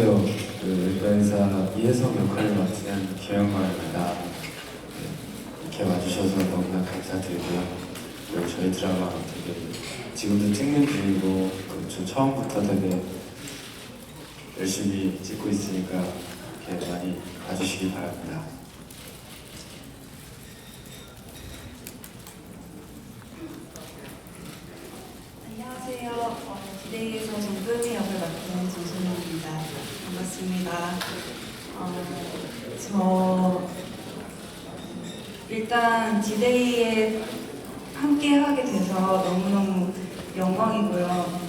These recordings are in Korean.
안녕하세요. 그 외과의사 이혜성 역할을 맡은 김영광입니다. 네, 이렇게 와주셔서 너무나 감사드리고요. 그리고 저희 드라마 되게 지금도 찍는 중이고 그저 처음부터 되게 열심히 찍고 있으니까 이렇게 많이 봐주시기 바랍니다. 안녕하세요. 어, 기대에서 정금이 역을 맡은 조순입니다. 반갑습니다. 어, 저 일단 디데이에 함께 하게 돼서 너무너무 영광이고요.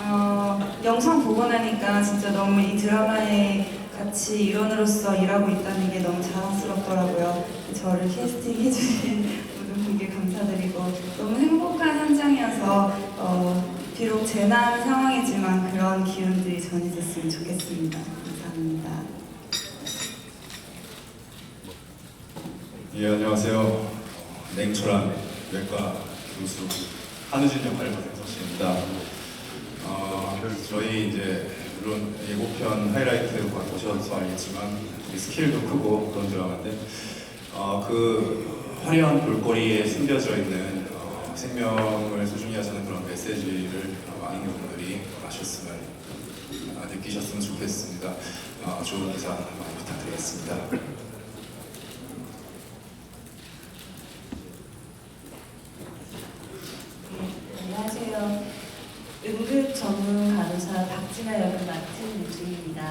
어, 영상 보고 나니까 진짜 너무 이 드라마에 같이 일원으로서 일하고 있다는 게 너무 자랑스럽더라고요. 저를 캐스팅해주신 모든 분께 감사드리고 너무 행복한 현장이어서 어, 비록 재난 상황이지만 그런 기운들이 전해졌으면 좋겠습니다. 감사합니다. 예, 안녕하세요. 어, 냉철한 외과 교수 한우진 역할을 맡은 서씨입니다. 어, 저희 이제 물론 예고편 하이라이트 보셔서 알겠지만 스킬도 크고 그런 드라마인데 어, 그 화려한 볼거리에 숨겨져 있는 어, 생명을 소중히 하자는 그런 메시지를 어, 많은 분들이 아셨으면 아, 느끼셨으면 좋겠습니다. 어, 좋은 기사 많이 부탁드리겠습니다. 네, 안녕하세요. 응급 전문 간호사 역을 맡은 유주입니다.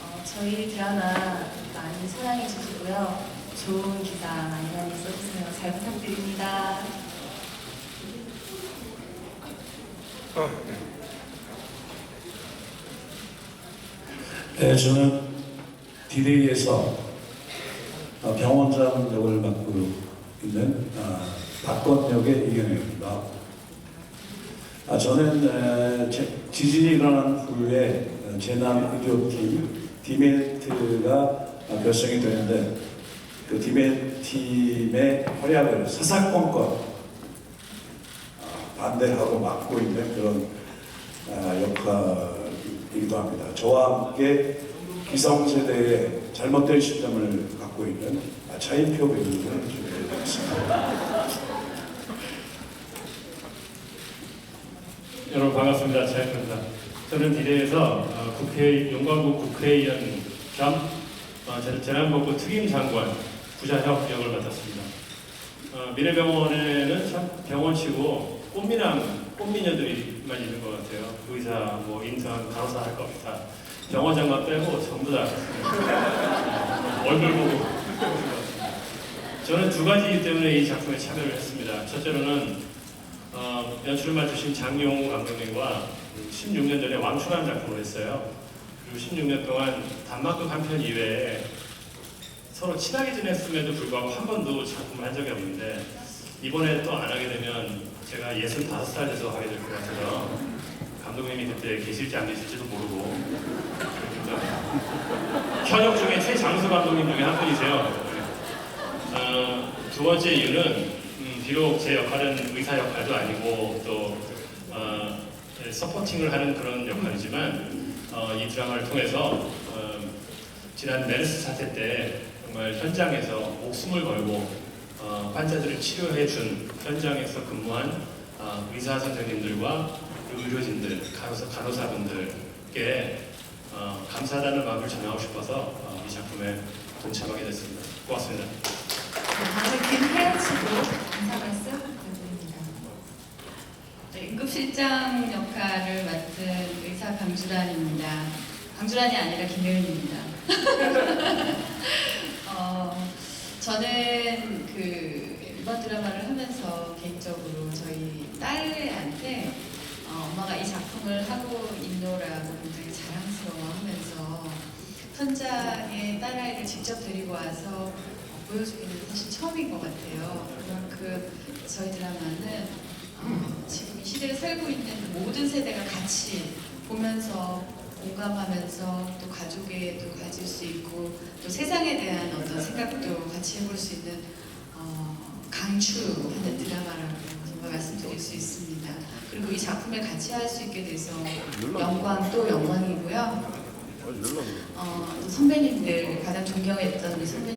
어, 저희 드라마 많이 사랑해 주시고요. 좋은 기사 많이 많이 써주세요. 잘 부탁드립니다. 네, 저는 디데이에서 어, 병원장 역을 맡고 있는 아, 박건 역의 이경영입니다. 아, 저는 에, 제- 지진이 일어난 후에 어, 재난의료팀 디멜트가 아, 결성이 되는데 그 디멜팀의 활약을 사사건건 아, 반대를 하고 막고 있는 그런 아, 역할이기도 합니다. 저와 함께 기성세대의 잘못된 신념을 갖고 있는 아, 차인표 배우를 준비해봤습니다. 여러분 반갑습니다. 차영표입니다. 저는 디대에서 어, 국회 용광국 국회의원 겸 어, 재- 재난복구 특임 장관 부자협 역을 맡았습니다. 어, 미래병원에는 참 병원치고 꽃미남 꽃미녀들이만 있는 것 같아요. 의사, 뭐 인턴, 간호사 할것 없다. 병원장만 빼고 전부 다 어, 얼굴 보고 저는 두 가지 이유 때문에 이 작품에 참여를 했습니다. 첫째로는 어, 연출을 맡으신 장용 감독님과 16년 전에 왕초라는 작품을 했어요. 그리고 16년 동안 단막극 한 편 이외에 서로 친하게 지냈음에도 불구하고 한 번도 작품을 한 적이 없는데 이번에 또 안 하게 되면 제가 65살 돼서 하게 될 것 같아서 감독님이 그때 계실지 안 계실지도 모르고 현역 중에 최장수 감독님 중에 한 분이세요. 어, 두 번째 이유는 음, 비록 제 역할은 의사 역할도 아니고 또 어, 네, 서포팅을 하는 그런 역할이지만 어, 이 드라마를 통해서 어, 지난 메르스 사태 때 정말 현장에서 목숨을 걸고 어, 환자들을 치료해 준 현장에서 근무한 어, 의사 선생님들과 그리고 의료진들, 간호사, 간호사분들께 어, 감사하다는 마음을 전하고 싶어서 어, 이 작품에 동참하게 됐습니다. 고맙습니다. 다음에 김혜연 씨도 인사 말씀 부탁드립니다. 네, 응급 실장 역할을 맡은 의사 강주란입니다. 강주란이 아니라 김혜은입니다. 어, 저는 그 이번 드라마를 하면서 개인적으로 저희 딸한테 어, 엄마가 이 작품을 하고 있노라고 굉장히 자랑스러워하면서 현장에 딸아이를 직접 데리고 와서 어, 보여주기는 사실 처음인 것 같아요. 그만큼 저희 드라마는 어, 지금 이 시대에 살고 있는 모든 세대가 같이 보면서 공감하면서 또 가족애도 가질 수 있고 또 세상에 대한 어떤 생각도 같이 해볼 수 있는 어, 강추하는 드라마라고 정말 말씀드릴 수 있습니다. 그리고 이 작품에 같이 할 수 있게 돼서 영광 또 영광입니다. 어, 또 선배님들 가장 존경했던 우리 선배